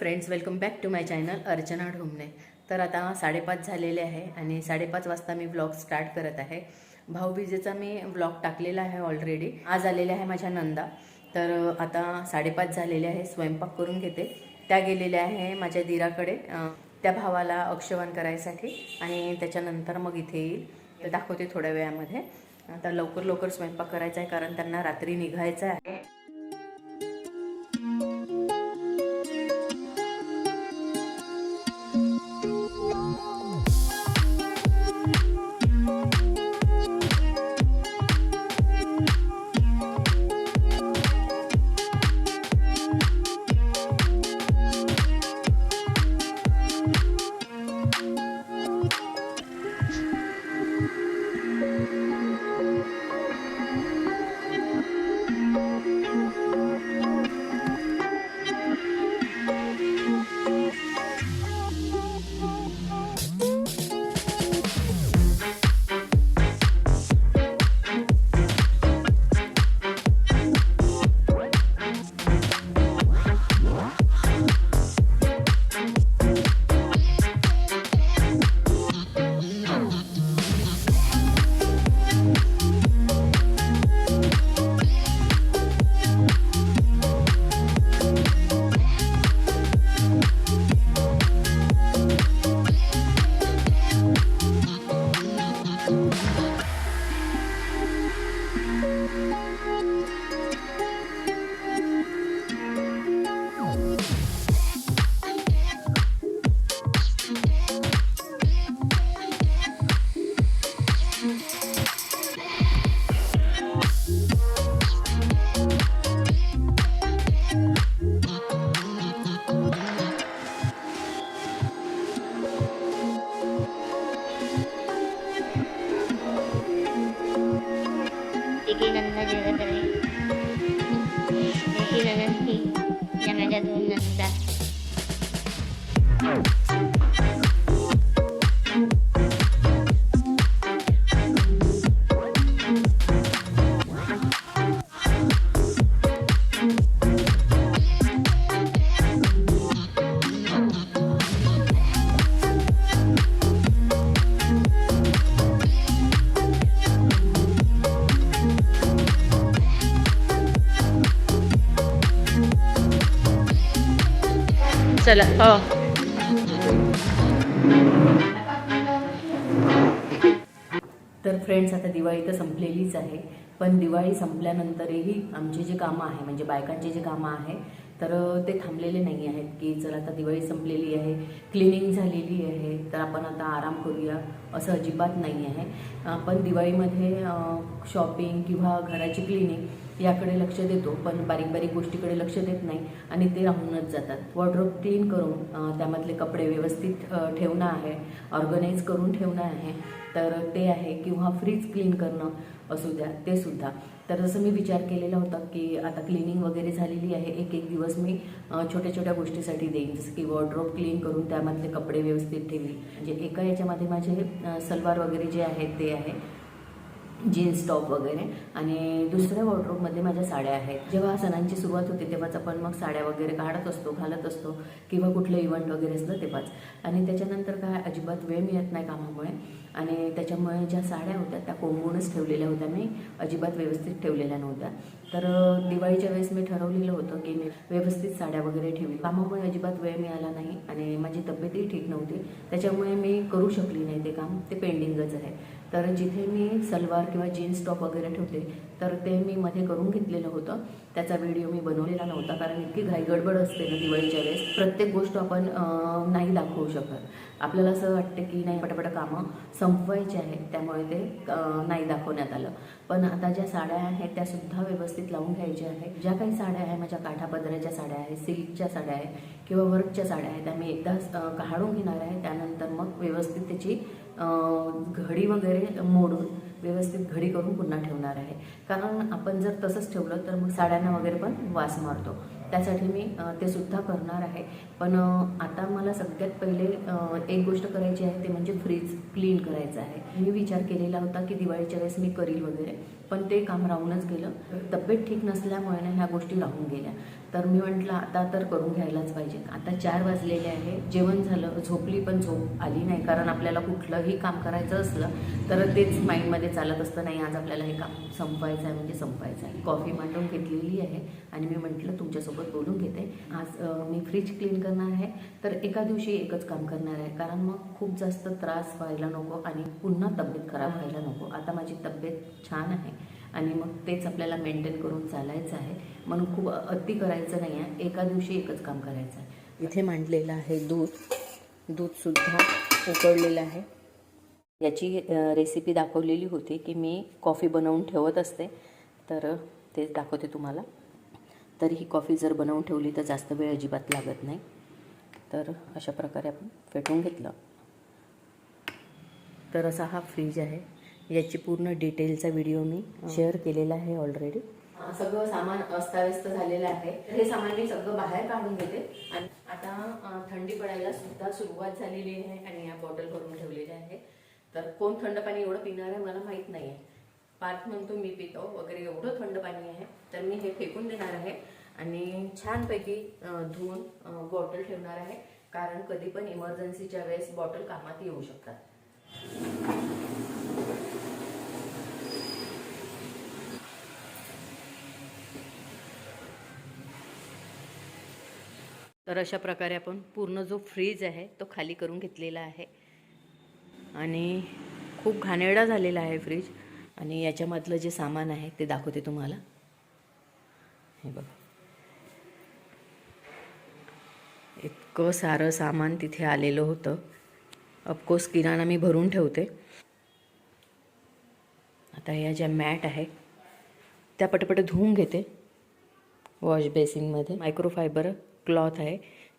Friends welcome back to my channel Archana Dhomne तर आता साडेपाच झालेले आहे आणि साडेपाच वाजता मी ब्लॉग स्टार्ट करत आहे. भाऊबीजेचा मी ब्लॉग टाकलेला आहे ऑलरेडी आज आलेले आहे माझ्या नंदा. तर आता साडेपाच झालेले आहे स्वयंपाक करून घेते. त्या गेलेल्या आहे माझ्या दिराकडे त्या भावाला अक्षवान करायसाठी आणि त्याच्यानंतर मग इथे येईल. तर दाखवते थोड्या वेळामध्ये. आता लवकर लवकर स्वयंपाक करायचा आहे कारण त्यांना रात्री निघायचं आहे. चला हो. तर फ्रेंड्स आता दिवाळी तर संपलेलीच आहे. पण दिवाळी संपल्यानंतरही आमचे जे कामं आहे म्हणजे बायकांचे जे कामं आहे तर ते थांबलेले नाही आहेत की चला आता दिवाळी संपलेली आहे क्लिनिंग झालेली आहे तर आपण आता आराम करूया असं अजिबात नाही आहे. आपण दिवाळीमध्ये शॉपिंग किंवा घराची क्लिनिंग याकडे लक्ष देतो पण बारीक बारीक गोष्टीकडे लक्ष देत नाही आणि ते राहूनच जातात. वॉर्ड्रोब क्लीन करून त्यामधले कपडे व्यवस्थित ठेवणं आहे ऑर्गनाईज करून ठेवणं आहे तर ते आहे किंवा फ्रीज क्लीन करणं असू द्या ते सुद्धा. तर जसं मी विचार केलेला होता की आता क्लिनिंग वगैरे झालेली आहे एक एक दिवस मी छोट्या छोट्या गोष्टीसाठी देईन जसं की वॉर्ड्रोब क्लीन करून त्यामधले कपडे व्यवस्थित ठेवी म्हणजे एका याच्यामध्ये माझे सलवार वगैरे जे आहेत ते आहे. जीन्स टॉप वगैरे आणि दुसऱ्या वॉर्ड्रोबमध्ये माझ्या साड्या आहेत. जेव्हा सणांची सुरुवात होते तेव्हाच आपण मग साड्या वगैरे काढत असतो घालत असतो किंवा कुठलं इव्हेंट वगैरे असलं तेव्हाच. आणि त्याच्यानंतर काय अजिबात वेळ मिळत नाही कामामुळे. आणि त्याच्यामुळे ज्या साड्या होत्या त्या कोंबूनच ठेवलेल्या होत्या मी. अजिबात व्यवस्थित ठेवलेल्या नव्हत्या. तर दिवाळीच्या वेळेस मी ठरवलेलं होतं की मी व्यवस्थित साड्या वगैरे ठेवी कामामुळे अजिबात वेळ मिळाला नाही आणि माझी तब्येतही ठीक नव्हती. त्याच्यामुळे मी करू शकली नाही ते काम. ते पेंडिंगच आहे. तर जिथे मी सलवार किंवा जीन्स टॉप वगैरे ठेवते तर ते मी मध्ये करून घेतलेलं होतं. त्याचा व्हिडिओ मी बनवलेला नव्हता कारण इतकी घाईगडबड असते ना दिवाळीच्या वेळेस. प्रत्येक गोष्ट आपण नाही दाखवू शकत. आपल्याला असं वाटतं की नाही पटापट कामं संपवायची आहेत त्यामुळे ते नाही दाखवण्यात आलं. पण आता ज्या साड्या आहेत त्या सुद्धा व्यवस्थित लावून घ्यायच्या आहेत ज्या काही साड्या आहे माझ्या काठापदराच्या साड्या आहेत सिल्कच्या साड्या आहेत किंवा वर्कच्या साड्या आहेत त्या मी एकदाच काढून घेणार आहे. त्यानंतर मग व्यवस्थित त्याची घडी वगैरे मोडून व्यवस्थित घडी करून पुन्हा ठेवणार आहे. कारण आपण जर तसंच ठेवलं तर मग साड्यांना वगैरे पण वास मारतो. त्यासाठी मी ते सुद्धा करणार आहे. पण आता मला सगळ्यात पहिले एक गोष्ट करायची आहे ते म्हणजे फ्रीज क्लीन करायचं आहे. मी विचार केलेला होता की दिवाळीच्या वेळेस मी करील वगैरे पण ते काम राहूनच गेलं. तब्येत ठीक नसल्यामुळे ना ह्या गोष्टी राहून गेल्या. तर मी म्हटलं आता तर करून घ्यायलाच पाहिजे. आता चार वाजलेले आहे जेवण झालं झोपली पण झोप आली नाही कारण आपल्याला कुठलंही काम करायचं असलं तर तेच माइंडमध्ये चालत असतं नाही आज आपल्याला हे काम संपवायचं आहे म्हणजे संपवायचं आहे. कॉफी मांडून घेतलेली आहे आणि मी म्हटलं तुमच्यासोबत बोलून घेते. आज मी फ्रीज क्लीन कर करणार आहे तर एका दिवशी एकच काम करणार आहे. कारण मग खूप जास्त त्रास व्हायला नको आणि पुन्हा तब्येत खराब व्हायला नको. आता माझी तब्येत छान आहे आणि मग तेच आपल्याला मेंटेन करून चालायचं आहे. म्हणून खूप अति करायचं नाही आहे. एका दिवशी एकच काम करायचं आहे. इथे मांडलेलं आहे दूध. दूधसुद्धा उकळलेलं आहे. याची रेसिपी दाखवलेली होती की मी कॉफी बनवून ठेवत असते. तर तेच दाखवते तुम्हाला. तर ही कॉफी जर बनवून ठेवली तर जास्त वेळ अजिबात लागत नाही. तर अशा प्रकारे आपण फेटून घेतलं. तर असा हा फ्रीज आहे. याची पूर्ण डिटेलचा व्हिडिओ मी शेअर केलेला आहे ऑलरेडी सगळं सामान अस्ताव्यस्त झालेलं आहे. हे सामान मी सगळं बाहेर काढून घेते. आणि आता थंडी पडायला सुद्धा सुरुवात झालेली आहे आणि या बॉटल भरून ठेवलेल्या आहे. तर कोण थंड पाणी एवढं पिणार आहे मला माहीत नाही आहे पार्थ म्हणतो मी पितो. वगैरे एवढं थंड पाणी आहे. तर मी हे फेकून देणार आहे. आणि छानपैकी धुवून बॉटल ठेवणार आहे. कारण कधी पण इमर्जन्सीच्या वेळेस बॉटल कामात येऊ शकतात. तर अशा प्रकारे आपण पूर्ण जो फ्रीज आहे तो खाली करून घेतलेला आहे. आणि खूप घाणेरडा झालेला आहे फ्रीज आणि याच्यामधलं जे सामान आहे ते दाखवते तुम्हाला. हे बघ. इतकं सारं सामान तिथे आलेलं होतं. अफकोर्स किराणा मी भरून ठेवते. आता या ज्या मॅट आहे त्या पटपट धुवून घेते. वॉश बेसिनमध्ये मायक्रोफायबर क्लॉथ आहे.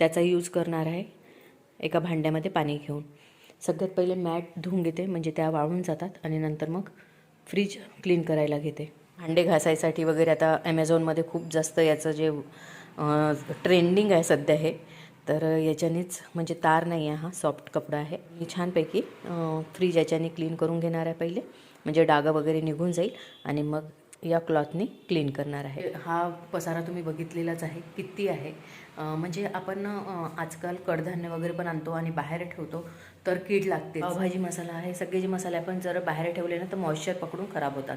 त्याचा यूज करणार आहे. एका भांड्यामध्ये पाणी घेऊन. सगळ्यात पहिले मॅट धुवून घेते म्हणजे त्या वाळून जातात. आणि नंतर मग फ्रीज क्लीन करायला घेते. भांडे घासायसाठी वगैरे आता ॲमेझॉनमध्ये खूप जास्त याचं जे ट्रेंडिंग आहे सध्या हे तर याच्यानेच म्हणजे तार नाही आहे हा सॉफ्ट कपडा आहे. मी छानपैकी फ्रीज याच्याने क्लीन करून घेणार आहे पहिले. म्हणजे डागा वगैरे निघून जाईल आणि मग या क्लॉथनी क्लीन करणार आहे. हा पसारा तुम्ही बघितलेलाच आहे. किती आहे? म्हणजे आपण आजकाल कडधान्य वगैरे पण आणतो आणि बाहेर ठेवतो तर कीड लागते भाजी मसाला आहे सगळे जे मसाले आपण जर बाहेर ठेवले ना तर मॉइश्चर पकडून खराब होतात.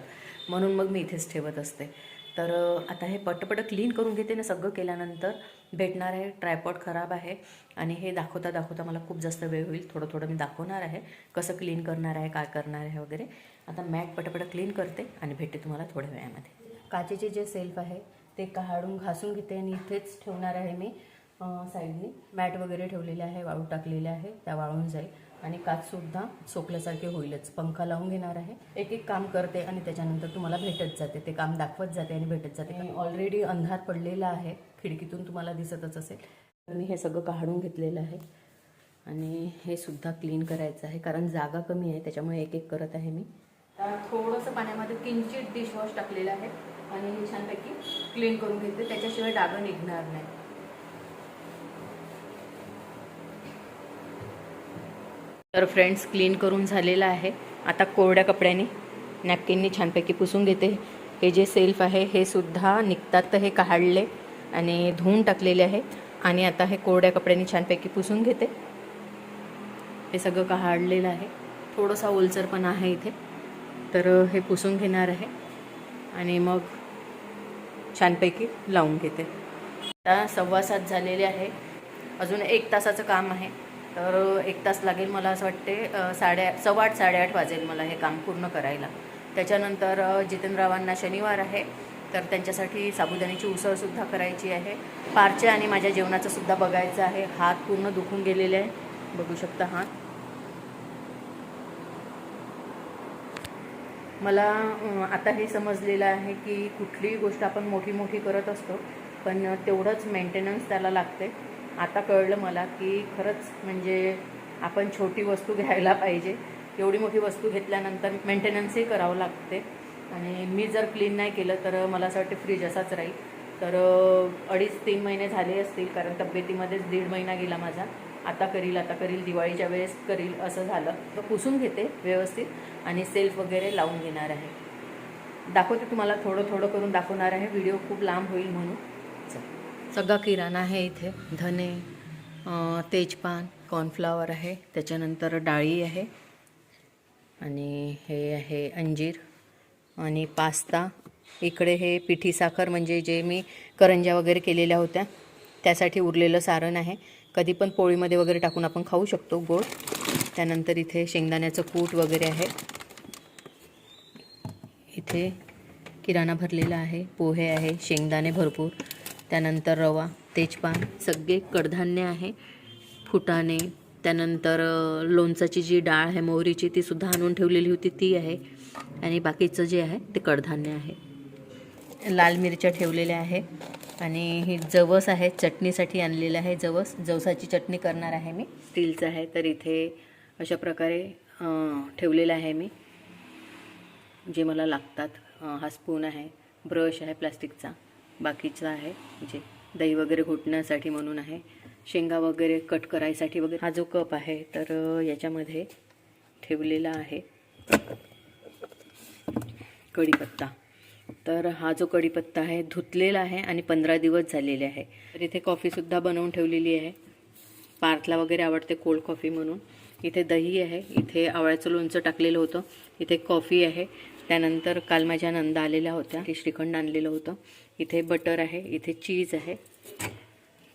म्हणून मग मी इथेच ठेवत असते. तर आता हे पटपट क्लीन करून घेते ना सगळं केल्यानंतर भेटणार आहे ट्रायपॉड खराब आहे आणि हे दाखवता दाखवता मला खूप जास्त वेळ होईल. थोडं थोडं मी दाखवणार आहे कसं क्लीन करणार आहे काय करणार आहे वगैरे. आता मॅट पटपट क्लीन करते आणि भेटते तुम्हाला थोड्या वेळामध्ये. काचेचे जे सेल्फ आहे ते काढून घासून घेते आणि इथेच ठेवणार आहे मी साईडनी. मॅट वगैरे ठेवलेले आहे वाळू टाकलेले आहे त्या वाळून जाईल. आणि काचसुद्धा सोकल्यासारखे होईलच. पंखा लावून घेणार आहे. एक एक काम करते आणि त्याच्यानंतर तुम्हाला भेटत जाते. ते काम दाखवत जाते आणि भेटत जाते. ऑलरेडी अंधार पडलेला आहे. खिडकीतून तुम्हाला दिसतच असेल. तर मी हे सगळं काढून घेतलेलं आहे. आणि हे सुद्धा क्लीन करायचं आहे. कारण जागा कमी आहे. त्याच्यामुळे एक एक करत आहे मी. थोडंसं पाण्यामध्ये किंचित डिशवॉश टाकलेलं आहे. आणि हे छानपैकी क्लीन करून घेते. त्याच्याशिवाय डागं निघणार नाही. तर फ्रेंड्स क्लीन करून झालेलं आहे. आता कोरड्या कपड्याने नॅपकिननी छानपैकी पुसून घेते. हे जे सेल्फ आहे हे सुद्धा निघतात तर हे काढले आणि धुवून टाकलेले आहे. आणि आता हे कोरड्या कपड्यांनी छानपैकी पुसून घेते. हे सगळं काढलेलं आहे. थोडासा ओलसर पण आहे इथे. तर हे पुसून घेणार आहे. आणि मग छानपैकी लावून घेते. आता सव्वा सात झालेले आहे. अजून एक तासाचं काम आहे. तर एक तास लागेल मला असं वाटते साडे सव्वा आठ साडेआठ वाजेल मला हे काम पूर्ण करायला. त्याच्यानंतर अ, जितेंद्ररावांना शनिवार आहे तर त्यांच्यासाठी साबुदाण्याची उसळसुद्धा करायची आहे. पारच्या आणि माझ्या जेवणाचं सुद्धा बघायचं आहे. हात पूर्ण दुखून गेलेले आहे. बघू शकता हात मला आता हे समजलेलं आहे की कुठलीही गोष्ट आपण मोठी मोठी करत असतो पण तेवढंच मेंटेनन्स त्याला लागते आता कळलं मला की खरंच म्हणजे आपण छोटी वस्तू घ्यायला पाहिजे. एवढी मोठी वस्तू घेतल्यानंतर मेंटेनन्सही करावं लागते. आणि मी जर क्लीन नाही केलं तर मला असं वाटतं फ्रीज असाच राहील. तर अडीच तीन महिने झाले असतील कारण तब्येतीमध्येच दीड महिना गेला माझा. आता करील आता करील दिवाळीच्या वेळेस करील असं झालं. तर पुसून घेते व्यवस्थित आणि सेल्फ वगैरे लावून घेणार आहे. दाखवते तुम्हाला थोडं थोडं करून दाखवणार आहे. व्हिडिओ खूप लांब होईल म्हणून. सगळा किराणा आहे इथे. धने तेजपान कॉर्नफ्लावर आहे. त्याच्यानंतर डाळी आहे. आणि हे आहे अंजीर आणि पास्ता. इकडे हे पिठी साखर म्हणजे जे मी करंज्या वगैरे केलेल्या होत्या त्यासाठी उरलेलं सारण आहे. कधी पण पोळीमध्ये वगैरे टाकून आपण खाऊ शकतो गोड. त्यानंतर इथे शेंगदाण्याचं कूट वगैरे आहे. इथे किराणा भरलेला आहे पोहे आहे शेंगदाणे भरपूर. त्यानंतर रवा तेजपान सगळे कडधान्य आहे. फुटाणे त्यानंतर लोणचाची जी डाळ आहे मोहरीची ती सुद्धा आणून ठेवलेली होती ती आहे. आणि बाकीचं जे आहे ते कडधान्य आहे. लाल मिरच्या ठेवलेल्या आहे. आणि ही जवस आहे चटणीसाठी आणलेलं आहे जवस. जवसाची चटणी करणार आहे मी. स्टीलचं आहे तर इथे अशा प्रकारे ठेवलेलं आहे मी. जे मला लागतात हा स्पून आहे ब्रश आहे प्लास्टिकचा. बाकीचं आहे. जे दही वगैरे घोटण्यासाठी म्हणून आहे. शेंगा वगैरे कट करायसाठी वगैरे हा जो कप आहे तर याच्यामध्ये ठेवलेला आहे. कढीपत्ता. तर हा जो कढीपत्ता आहे धुतलेला आहे आणि पंधरा दिवस झालेले आहे. तर इथे कॉफीसुद्धा बनवून ठेवलेली आहे. पार्थला वगैरे आवडते कोल्ड कॉफी म्हणून. इथे दही आहे. इथे आवळ्याचं लोणचं टाकलेलं होतं. इथे कॉफी आहे. त्यानंतर काल माझ्या नंदा आलेल्या होत्या. ते श्रीखंड आणलेलं होतं. इथे बटर आहे इथे चीज आहे.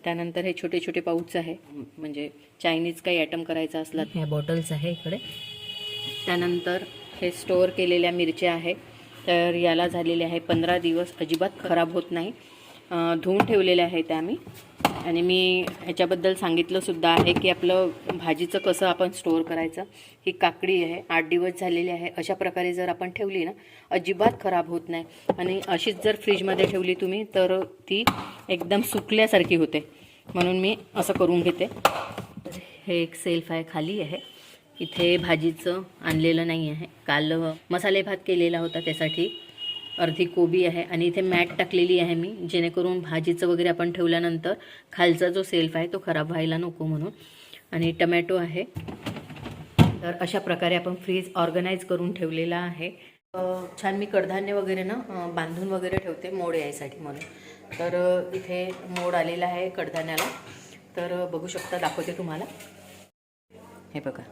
त्यानंतर हे छोटे छोटे पाऊच आहे. म्हणजे चायनीज काही आयटम करायचा असला ह्या बॉटल्स आहे इकडे. त्यानंतर हे स्टोअर केलेल्या मिरच्या आहे. तर याला झालेले आहे पंधरा दिवस अजिबात खराब होत नाही. धुवून ठेवलेल्या आहे त्या मी आणि मी ह्याच्याबद्दल सांगितलंसुद्धा आहे की आपलं भाजीचं कसं आपण स्टोअर करायचं. ही काकडी आहे आठ दिवस झालेली आहे. अशा प्रकारे जर आपण ठेवली ना अजिबात खराब होत नाही. आणि अशीच जर फ्रीजमध्ये ठेवली तुम्ही तर ती एकदम सुकल्यासारखी होते. म्हणून मी असं करून घेते. हे एक सेल्फ आहे खाली आहे. इथे भाजीचं आणलेलं नाही आहे. काल मसाले भात केलेला होता त्यासाठी. अर्धी कोबी आहे आणि इथे मॅट टाकलेली आहे मी जेणेकरून भाजीचं वगैरे आपण ठेवल्यानंतर खालचा जो सेल्फ आहे तो खराब व्हायला नको म्हणून. आणि टमॅटो आहे. तर अशा प्रकारे आपण फ्रीज ऑर्गनाईज करून ठेवलेला आहे. छान मी कडधान्य वगैरे ना बांधून वगैरे ठेवते मोड यायसाठी म्हणून. तर इथे मोड आलेला आहे कडधान्याला. तर बघू शकता दाखवते तुम्हाला. हे बघा.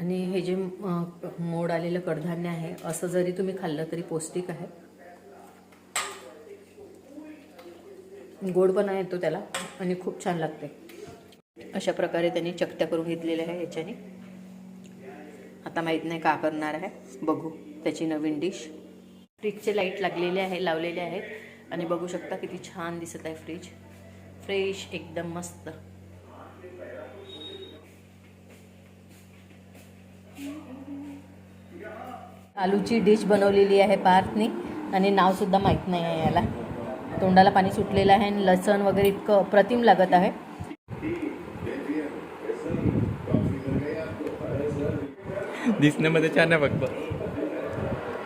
आणि हे जे मोड आलेलं कडधान्य आहे असं जरी तुम्ही खाल्लं तरी पौष्टिक आहे. गोडपणा येतो त्याला आणि खूप छान लागते. अशा प्रकारे त्यांनी चकट्या करून घेतलेल्या आहे याच्याने. आता माहीत नाही का करणार आहे. बघू त्याची नवीन डिश. फ्रीजचे लाइट लागलेले आहे लावलेले आहेत. आणि बघू शकता किती छान दिसत आहे फ्रीज. फ्रेश एकदम मस्त. आलूची डिश बनवलेली आहे पार्थनी आणि नावसुद्धा माहीत नाही आहे याला. तोंडाला पाणी सुटलेलं आहे आणि लसण वगैरे इतकं अप्रतिम लागत आहे. दिसण्यामध्ये छान आहे फक्त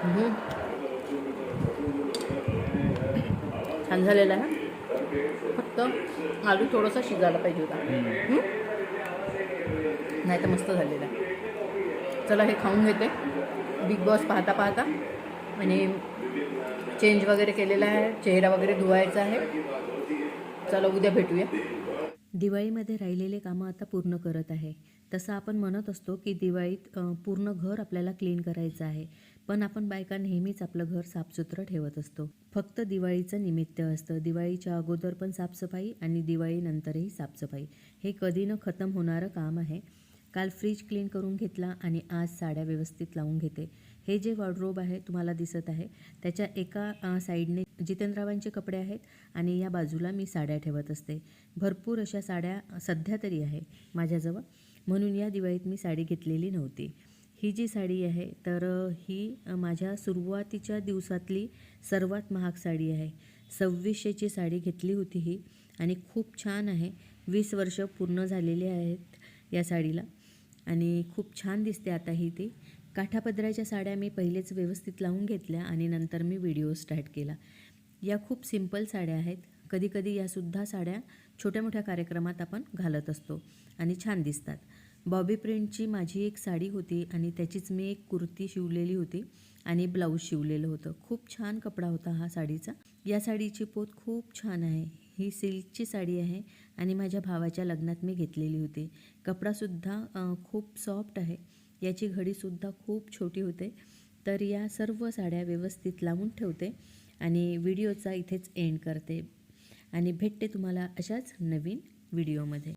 हम्म. छान झालेलं आहे फक्त आलू थोडासा शिजायला पाहिजे होता? नाही तर मस्त झालेलं आहे. चला हे खाऊन घेते. बिग बॉस पाहता पाहता. आणि चेंज वगैरे केलेला आहे. चेहरा वगैरे धुवायचा आहे. चला उद्या भेटूया. दिवाळीमध्ये राहिलेले कामं आता पूर्ण करत आहे. तसं आपण म्हणत असतो की दिवाळीत पूर्ण घर आपल्याला क्लीन करायचं आहे. पण आपण बायका नेहमीच आपलं घर साफसुथरं ठेवत असतो. फक्त दिवाळीचं निमित्त असतं. दिवाळीच्या अगोदर पण साफसफाई आणि दिवाळीनंतरही साफसफाई. हे कधी न खतम होणारं काम आहे. काल फ्रीज क्लीन करून घेतला आणि आज साड्या व्यवस्थित लावून घेते. हे जे वॉर्डरोब आहे तुम्हाला दिसत आहे त्याच्या एका साईडने जितेंद्ररावांचे कपडे आहेत आणि या बाजूला मी साड्या ठेवत असते. भरपूर अशा साड्या सध्या तरी आहे माझ्याजवळ. म्हणून या दिवाळीत मी साडी घेतलेली नव्हती. ही जी साडी आहे तर ही माझ्या सुरुवातीच्या दिवसातली सर्वात महाग साडी आहे. सव्वीसशेची साडी घेतली होती ही आणि खूप छान आहे. वीस वर्ष पूर्ण झालेली आहेत या साडीला. आणि खूप छान दिसते आता ही ती. काठापदराच्या साड्या मी पहिलेच व्यवस्थित लावून घेतल्या आणि नंतर मी व्हिडिओ स्टार्ट केला. या खूप सिंपल साड्या आहेत. कधीकधी यासुद्धा साड्या छोट्या मोठ्या कार्यक्रमात आपण घालत असतो आणि छान दिसतात. बॉबी प्रिंटची माझी एक साडी होती आणि त्याचीच मी एक कुर्ती शिवलेली होती आणि ब्लाऊज शिवलेलं होतं. खूप छान कपडा होता हा साडीचा. या साडीची पोत खूप छान आहे. ही सिल्कची साडी आहे. आणि माझ्या भावाच्या लग्नात मी घेतलेली होती. कपडासुद्धा खूप सॉफ्ट आहे. याची घडीसुद्धा खूप छोटी होते. तर या सर्व साड्या व्यवस्थित लावून ठेवते आणि व्हिडिओचा इथेच एंड करते. आणि भेटते तुम्हाला अशाच नवीन व्हिडिओमध्ये.